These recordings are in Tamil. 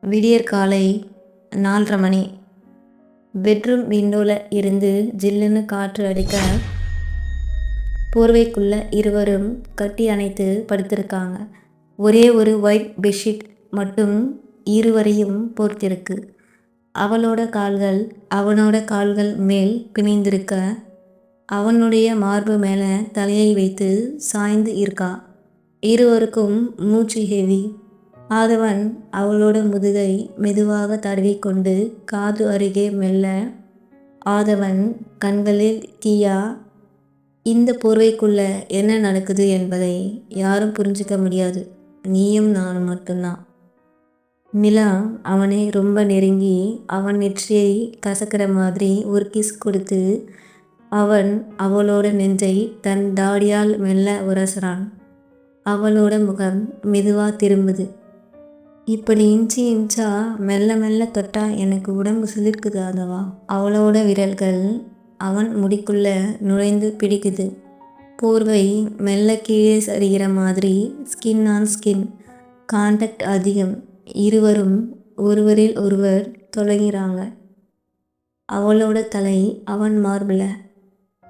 விடியற் காலை நாலரை மணி. பெட்ரூம் விண்டோவில் இருந்து ஜில்லுன்னு காற்று அடிக்க போர்வைக்குள்ள இருவரும் கட்டி அணைத்து படுத்திருக்காங்க. ஒரே ஒரு ஒயிட் பெட்ஷீட் மட்டும் இருவரையும் போர்த்திருக்கு. அவளோட கால்கள் அவனோட கால்கள் மேல் பிணைந்திருக்க அவனுடைய மார்பு மேலே தலையை வைத்து சாய்ந்து இருக்கா. இருவருக்கும் மூச்சு ஹெவி. ஆதவன் அவளோட முதுகை மெதுவாக தடவிக்கொண்டு காது அருகே மெல்ல ஆதவன் கண்களில் தீயா? இந்த போர்வைக்குள்ள என்ன நடக்குது என்பதை யாரும் புரிஞ்சுக்க முடியாது. நீயும் நானும் மட்டும்தான். நிலா அவனை ரொம்ப நெருங்கி அவன் நெற்றியை கசக்கிற மாதிரி ஒரு கிஸ் கொடுத்து அவன் அவளோட நெஞ்சை தன் தாடியால் மெல்ல உரசுறான். அவளோட முகம் மெதுவாக திரும்புது. இப்படி இன்ச்சு இன்ச்சா மெல்ல மெல்ல தொட்டா எனக்கு உடம்பு சிலிர்க்குது அதவா அவளோட விரல்கள் அவன் முடிக்குள்ள நுழைந்து பிடிக்குது. போர்வை மெல்ல கீழே சரிகிற மாதிரி ஸ்கின் ஆன் ஸ்கின் கான்டாக்ட் அதிகம். இருவரும் ஒருவரில் ஒருவர் தொலைகிறாங்க அவளோட தலை அவன் மார்பில்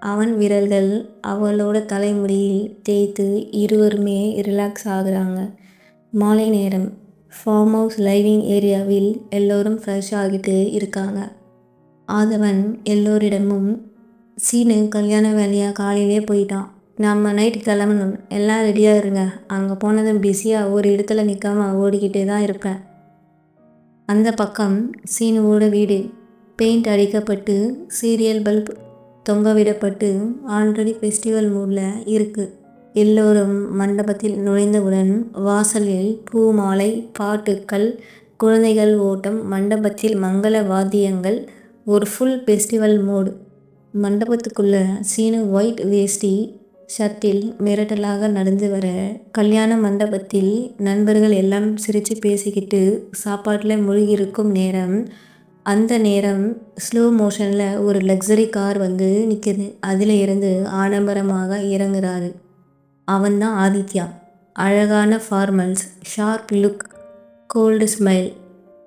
அவன் விரல்கள் அவளோட தலைமுடியில் தேய்த்து இருவருமே ரிலாக்ஸ் ஆகுறாங்க. மாலை நேரம். ஃபார்ம் ஹவுஸ் லைவிங் ஏரியாவில் எல்லோரும் ஃப்ரெஷ் ஆகிட்டு இருக்காங்க. ஆதவன் எல்லோரிடமும் சீனு கல்யாண வேலையாக காலையிலே போயிட்டான். நம்ம நைட்டு கிளம்பணும். எல்லாம் ரெடியாக இருங்க. அங்கே போனதும் பிஸியாக ஒரு இடத்துல நிற்காம ஓடிக்கிட்டே தான் இருப்பேன். அந்த பக்கம் சீனுவோட வீடு. பெயிண்ட் அடிக்கப்பட்டு சீரியல் பல்ப் தொங்க விடப்பட்டு ஆல்ரெடி ஃபெஸ்டிவல் மூடில் இருக்குது எல்லோரும் மண்டபத்தில் நுழைந்தவுடன் வாசலில் பூமாலை பாட்டுக்கள் குழந்தைகள் ஓட்டம் மண்டபத்தில் மங்கள வாத்தியங்கள் ஒரு ஃபுல் ஃபெஸ்டிவல் மூடு மண்டபத்துக்குள்ள சீனு ஒயிட் வேஷ்டி ஷர்ட்டில் மிரட்டலாக நடந்து வர கல்யாண மண்டபத்தில் நண்பர்கள் எல்லாம் சிரித்து பேசிக்கிட்டு சாப்பாட்டில் மூழ்கியிருக்கும் நேரம். அந்த நேரம் ஸ்லோ மோஷனில் ஒரு லக்ஸரி கார் வந்து நிற்கிது அதில் இருந்து ஆடம்பரமாக இறங்குறாரு. அவன்தான் ஆதித்யா. அழகான formals sharp look gold smile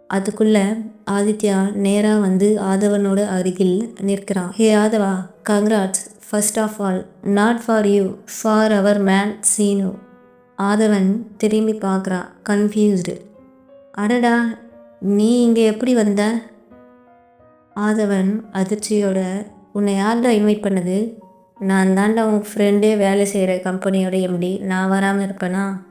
அதுக்குள்ளே ஆதித்யா நேராக வந்து ஆதவனோட அருகில் நிற்கிறான். Hey Aadhava congrats first of all not for you for our man Seenu Aadhavan திரும்பி பார்க்குறான் கன்ஃபியூஸ்டு அடடா நீ இங்கே எப்படி வந்த? ஆதவன் அதிர்ச்சியோட உன்னை யார்டா இன்வைட் பண்ணது? நான் தாண்டா உன் ஃப்ரெண்டே வேலை செய்கிற கம்பெனியோட எம்டி நான் வராமல் இருப்பேனா?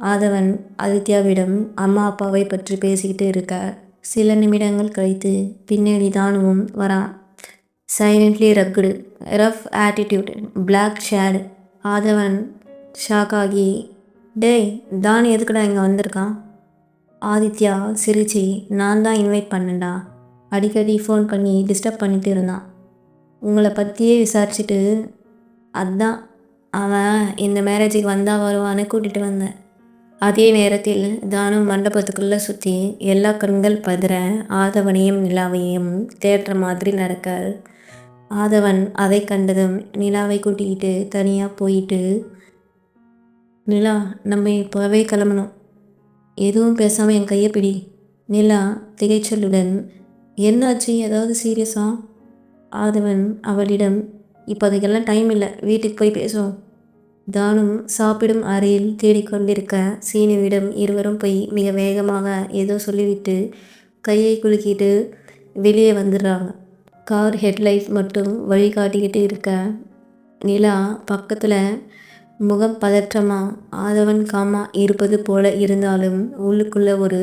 ஆதவன் ஆதித்யாவிடம் அம்மா அப்பாவை பற்றி பேசிக்கிட்டு இருக்க சில நிமிடங்கள் கழித்து பின்னாடி தானுவும் வரான் silently rugged rough attitude black shade Aadhavan shock ஆகி டேய் தான் எதுக்குடா இங்கே வந்திருக்கான் ஆதித்யா சிரிச்சு நான் தான் இன்வைட் பண்ணேன்டா. அடிக்கடி ஃபோன் பண்ணி டிஸ்டர்ப் பண்ணிட்டு இருந்தான். உங்களை பற்றியே விசாரிச்சுட்டு அதான் அவன் இந்த மேரேஜுக்கு வந்தால் வருவான்னு கூட்டிகிட்டு வந்தேன். அதே நேரத்தில் தானும் மண்டபத்துக்குள்ளே சுற்றி எல்லா கண்கள் பதிர ஆதவனையும் நிலாவையும் தேடுற மாதிரி நடக்க ஆதவன் அதை கண்டதும் நிலாவை கூட்டிக்கிட்டு தனியாக போயிட்டு நிலா நம்ம இப்போவே கிளம்பணும். எதுவும் பேசாமல் என் கையை பிடி. நிலா திகைச்சலுடன் என்னாச்சு? ஏதாவது சீரியஸாக ஆதவன் அவளிடம் இப்போ அதுக்கெல்லாம் டைம் இல்லை வீட்டுக்கு போய் பேசுவோம். தானும் சாப்பிடும் அறையில் தேடிக்கொண்டிருக்க சீனுவிடம் இருவரும் போய் மிக வேகமாக ஏதோ சொல்லிவிட்டு கையை குலுக்கிட்டு வெளியே வந்துடுறாங்க. கார் ஹெட்லைட் மட்டும் வழிகாட்டிக்கிட்டு இருக்க நிலா பக்கத்தில் முகம் பதற்றமாக ஆதவன் காமா இருப்பது போல இருந்தாலும் உள்ளுக்குள்ளே ஒரு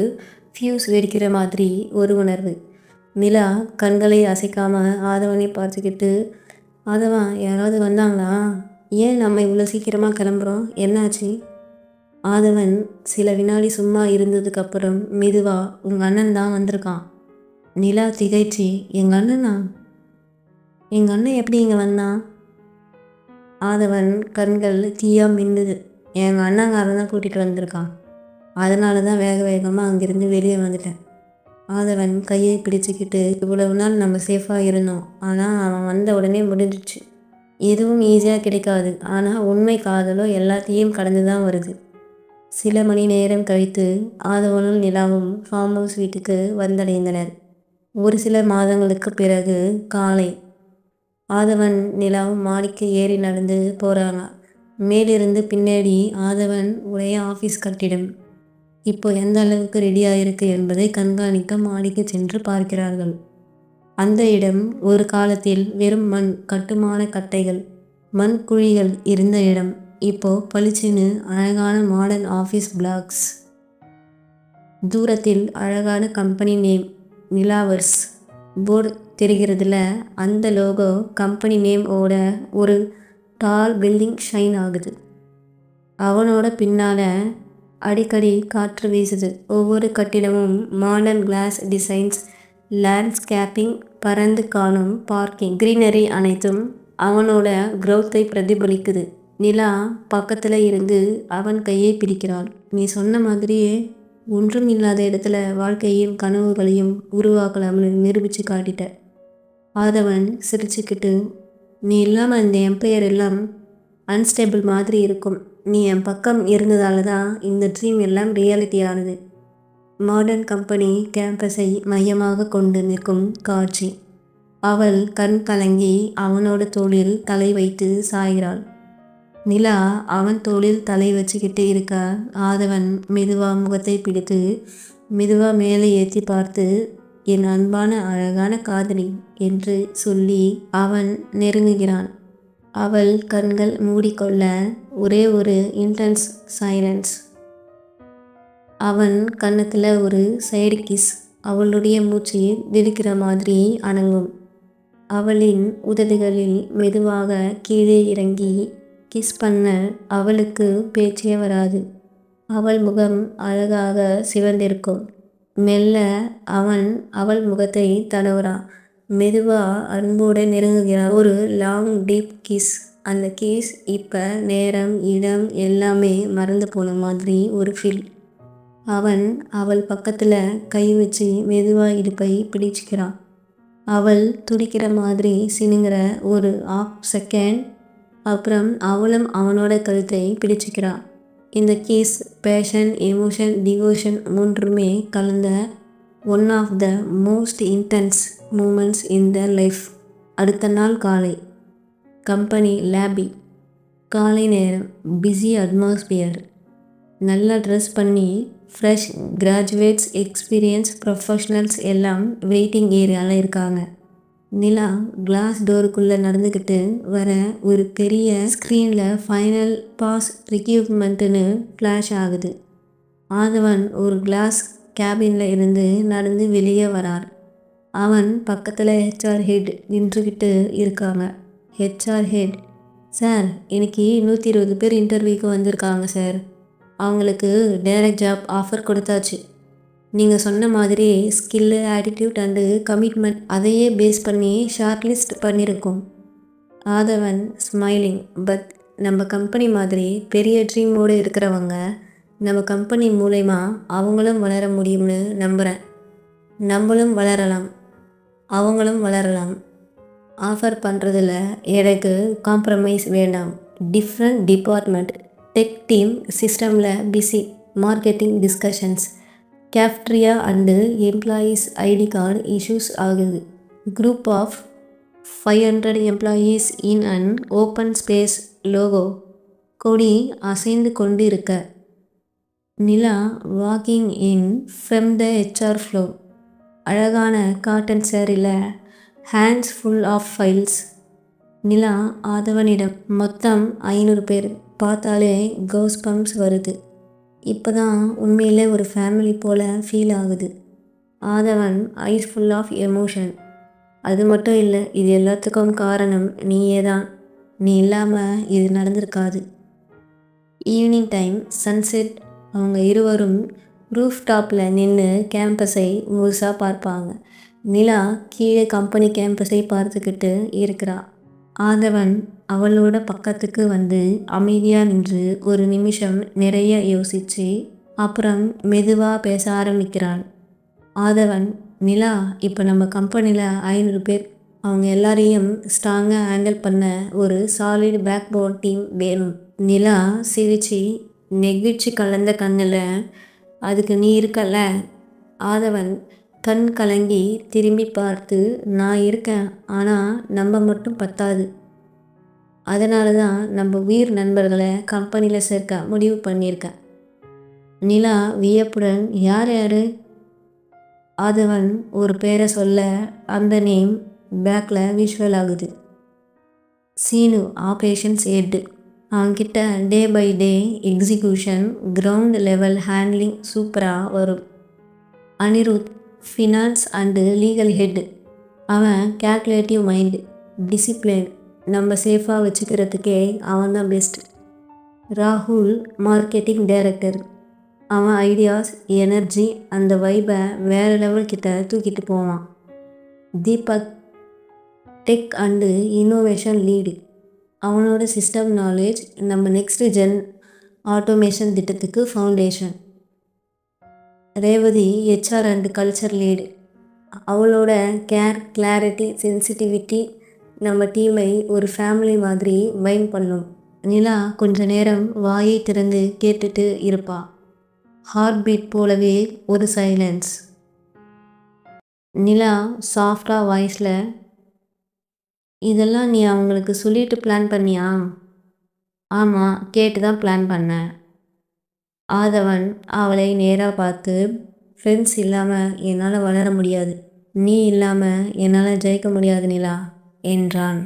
ஃபியூஸ் வெடிக்கிற மாதிரி ஒரு உணர்வு. நிலா கண்களை அசைக்காமல் ஆதவனை பார்த்துக்கிட்டு ஆதவா யாராவது வந்தாங்களா? ஏன் நம்ம இவ்வளோ சீக்கிரமாக கிளம்புறோம்? என்னாச்சு? ஆதவன் சில வினாடி சும்மா இருந்ததுக்கப்புறம் மெதுவாக உங்கள் அண்ணன் தான் வந்திருக்கான். நிலா திகைச்சி எங்கள் அண்ணனா? எங்கள் அண்ணன் எப்படி இங்கே வந்தான் ஆதவன் கண்கள் தீயா மின்னுது. எங்கள் அண்ணங்காரன் தான் கூட்டிகிட்டு வந்திருக்கான். அதனால தான் வேக வேகமாக அங்கேருந்து வெளியே வந்துட்டேன். ஆதவன் கையை பிடிச்சிக்கிட்டு இவ்வளவு நாள் நம்ம சேஃபாக இருந்தோம். ஆனால் அவன் வந்த உடனே முடிஞ்சிச்சு எதுவும் ஈஸியாக கிடைக்காது. ஆனால் உண்மை காதலோ எல்லாத்தையும் கடந்து தான் வருது. சில மணி நேரம் கழித்து ஆதவனும் நிலாவும் ஃபார்ம் ஹவுஸ் வீட்டுக்கு வந்தடைந்தனர். ஒரு சில மாதங்களுக்கு பிறகு காலை ஆதவன் நிலாவும் மாடிக்கு ஏறி நடந்து போகிறாங்க மேலிருந்து பின்னாடி ஆதவன் உடைய ஆஃபீஸ் கட்டிடம். இப்போ எந்த அளவுக்கு ரெடியாக இருக்கு என்பதை கண்காணிக்க மாடிக்கு சென்று பார்க்கிறார்கள். அந்த இடம் ஒரு காலத்தில் வெறும் மண் கட்டுமான கட்டைகள் மண் குழிகள் இருந்த இடம். இப்போ பளிச்சுன்னு அழகான மாடர்ன் ஆஃபீஸ் பிளாக்ஸ் தூரத்தில் அழகான கம்பெனி நேம் நிலாவர்ஸ். போர்டு தெரிகிறதுல அந்த லோகோ கம்பெனி நேம் ஓட ஒரு டால் பில்டிங் ஷைன் ஆகுது. அவனோட பின்னால் அடிக்கடி காற்று வீசுது. ஒவ்வொரு கட்டிடமும் மாடர்ன் கிளாஸ் டிசைன்ஸ் லேண்ட்ஸ்கேப்பிங் பறந்து காணும் பார்க்கிங் க்ரீனரி அனைத்தும் அவனோட க்ரௌத்தை பிரதிபலிக்குது. நிலா பக்கத்தில் இருந்து அவன் கையை பிடிக்கிறாள். நீ சொன்ன மாதிரியே ஒன்றும் இல்லாத இடத்துல வாழ்க்கையும் கனவுகளையும் உருவாக்கலாம்னு நிரூபித்து காட்டிட்ட. ஆதவன் சிரிச்சுக்கிட்டு நீ இல்லாமல் இந்த எம்பையர் எல்லாம் அன்ஸ்டேபிள் மாதிரி இருக்கும். நீ என் பக்கம் இருந்ததால தான் இந்த ட்ரீம் எல்லாம் ரியாலிட்டி ஆனது. மாடர்ன் கம்பெனி கேம்பஸை மையமாக கொண்டு நிற்கும் காட்சி. அவள் கண் கலங்கி அவனோட தோளில் தலை வைத்து சாய்கிறாள். நிலா அவன் தோளில் தலை வச்சுக்கிட்டு இருக்க. ஆதவன் மெதுவா முகத்தை பிடித்து மெதுவா மேலே ஏற்றி பார்த்து என் அன்பான அழகான காதலி என்று சொல்லி அவன் நெருங்குகிறான். அவள் கண்கள் மூடிக்கொள்ள ஒரே ஒரு இன்டென்ஸ் சைலன்ஸ் அவன் கன்னத்தில் ஒரு சைடு கிஸ் அவளுடைய மூச்சு திடுக்கிற மாதிரி அணங்கும். அவளின் உதடுகளில் மெதுவாக கீழே இறங்கி கிஸ் பண்ண அவளுக்கு பேச்சே வராது. அவள் முகம் அழகாக சிவந்திருக்கும். மெல்ல அவன் அவள் முகத்தை தடவுறான். மெதுவாக அன்போடு நெருங்குகிறார். ஒரு லாங் டீப் கிஸ் அந்த கிஸ் இப்போ நேரம் இடம் எல்லாமே மறந்து போன மாதிரி ஒரு ஃபீல் அவன் அவள் பக்கத்தில் கை வச்சு மெதுவாக இடுப்பை பிடிச்சிக்கிறான். அவள் துடிக்கிற மாதிரி சினுங்கிற ஒரு ஆஃப் செகண்ட் அப்புறம் அவளும் அவனோட கழுத்தை பிடிச்சிக்கிறான். இந்த கேஸ் பேஷன் எமோஷன் டிவோஷன் மூன்றுமே கலந்த one of the most intense moments in the life அடுத்த நாள் காலை. கம்பெனி லேபி காலை நேரம் பிஸி அட்மாஸ்பியர் நல்லா ட்ரெஸ் பண்ணி ஃப்ரெஷ் கிராஜுவேட்ஸ் எக்ஸ்பீரியன்ஸ் ப்ரொஃபஷ்னல்ஸ் எல்லாம் வெயிட்டிங் ஏரியாவில் இருக்காங்க. நிலா கிளாஸ் டோருக்குள்ளே நடந்துக்கிட்டு வர ஒரு பெரிய ஸ்க்ரீனில் ஃபைனல் பாஸ் ரிக்யூப்மெண்ட்டுன்னு ஃப்ளாஷ் ஆகுது. ஆதவன் ஒரு கிளாஸ் கேபினில் இருந்து நடந்து வெளியே வரார். அவன் பக்கத்தில் ஹெச்ஆர் ஹெட் நின்றுக்கிட்டு இருக்காங்க. ஹெச்ஆர் ஹெட் சார் இன்னைக்கு நூற்றி இருபது பேர் இன்டர்வியூக்கு வந்திருக்காங்க சார் அவங்களுக்கு டைரக்ட் ஜாப் ஆஃபர் கொடுத்தாச்சு. நீங்கள் சொன்ன மாதிரி ஸ்கில்லு ஆட்டிடியூட் அண்டு கமிட்மெண்ட் அதையே பேஸ் பண்ணி ஷார்ட் லிஸ்ட் பண்ணியிருக்கோம் ஆதவன் ஸ்மைலிங் பட் நம்ம கம்பெனி மாதிரி பெரிய ட்ரீமோடு இருக்கிறவங்க நம்ம கம்பெனி மூலயமா அவங்களும் வளர முடியும்னு நம்புகிறேன் நம்மளும் வளரலாம். அவங்களும் வளரலாம். ஆஃபர் பண்ணுறதுல எனக்கு காம்ப்ரமைஸ் வேண்டாம். டிஃப்ரெண்ட் டிபார்ட்மெண்ட் டெக் டீம் சிஸ்டமில் busy marketing discussions cafeteria and employees ID card issues ஆகுது. Group of five hundred employees in and open space logo கொடி அசைந்து கொண்டு இருக்க Nila walking in from the HR flow அழகான காட்டன் சேரில் hands full of files Nila ஆதவனிடம் மொத்தம் ஐநூறு பேர். பார்த்தாலே கவுஸ் பம்ப்ஸ் வருது. இப்போ தான் உண்மையிலே ஒரு ஃபேமிலி போல் ஃபீல் ஆகுது. Aadhavan eyes full of emotion அது மட்டும் இல்லை இது எல்லாத்துக்கும் காரணம் நீயே தான். நீ இல்லாமல் இது நடந்திருக்காது. ஈவினிங் டைம் சன்செட் அவங்க இருவரும் ரூஃப் டாப்பில் நின்று கேம்பஸை முழுசாக பார்ப்பாங்க. நிலா கீழே கம்பெனி கேம்பஸை பார்த்துக்கிட்டு இருக்கிறா. ஆதவன் அவளோட பக்கத்துக்கு வந்து அமைதியாக நின்று ஒரு நிமிஷம் நிறைய யோசித்து அப்புறம் மெதுவாக பேச ஆரம்பிக்கிறான் ஆதவன் நிலா இப்போ நம்ம கம்பெனியில் ஐநூறு பேர். அவங்க எல்லாரையும் ஸ்ட்ராங்காக ஹேண்டில் பண்ண ஒரு சாலிட் பேக் போன் டீம் வேணும். நிலா சிரிச்சு நெகிழ்ச்சி கலந்த கண்ணில் அதுக்கு நீ இருக்கல்ல? ஆதவன் கண் கலங்கி திரும்பி பார்த்து நான் இருக்கேன் ஆனால் நம்ம மட்டும் பத்தாது. அதனால தான் நம்ம உயிர் நண்பர்களை கம்பெனியில் சேர்க்க முடிவு பண்ணியிருக்கேன். நிலா வியப்புடன் யார் யார்? ஆதவன் ஒரு பேரை சொல்ல அந்த நேம் பேக்கில் விஷுவல் ஆகுது. சீனு ஆப்ரேஷன்ஸ் எட்டு கிட்ட day by day execution ground level handling சூப்பராக வரும். Anirudh finance and legal head அவன் கேல்குலேட்டிவ் மைண்டு டிசிப்ளின் நம்ம சேஃபாக வச்சுக்கிறதுக்கே அவன் தான் பெஸ்ட் ராகுல் மார்க்கெட்டிங் டைரக்டர் அவன் ஐடியாஸ் எனர்ஜி அந்த வைபை வேறு லெவல்கிட்ட தூக்கிட்டு போவான். Deepak tech and innovation lead அவனோட சிஸ்டம் நாலேஜ் நம்ம நெக்ஸ்ட் ஜென் ஆட்டோமேஷன் திட்டத்துக்கு foundation Revathi HR and culture lead அவளோட கேர் கிளாரிட்டி சென்சிட்டிவிட்டி நம்ம டீமை ஒரு ஃபேமிலி மாதிரி பைன் பண்ணும். நிலா கொஞ்ச நேரம் வாயை திறந்து கேட்டுட்டு இருப்பா. ஹார்ட் பீட் போலவே ஒரு சைலன்ஸ் நிலா சாஃப்டாக வாய்ஸில் இதெல்லாம் நீ அவங்களுக்கு சொல்லிட்டு பிளான் பண்ணியா? ஆமாம் கேட்டு தான் பிளான் பண்ணேன். ஆதவன் அவளை நேராக பார்த்து ஃப்ரெண்ட்ஸ் இல்லாமல் என்னால் வளர முடியாது. நீ இல்லாமல் என்னால் ஜெயிக்க முடியாது நிலா என்றான்.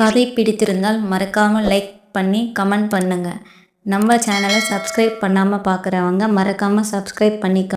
கதை பிடித்திருந்தால் மறக்காமல் லைக் பண்ணி கமெண்ட் பண்ணுங்கள் நம்ம சேனலை சப்ஸ்கிரைப் பண்ணாமல் பார்க்குறவங்க மறக்காமல் சப்ஸ்கிரைப் பண்ணி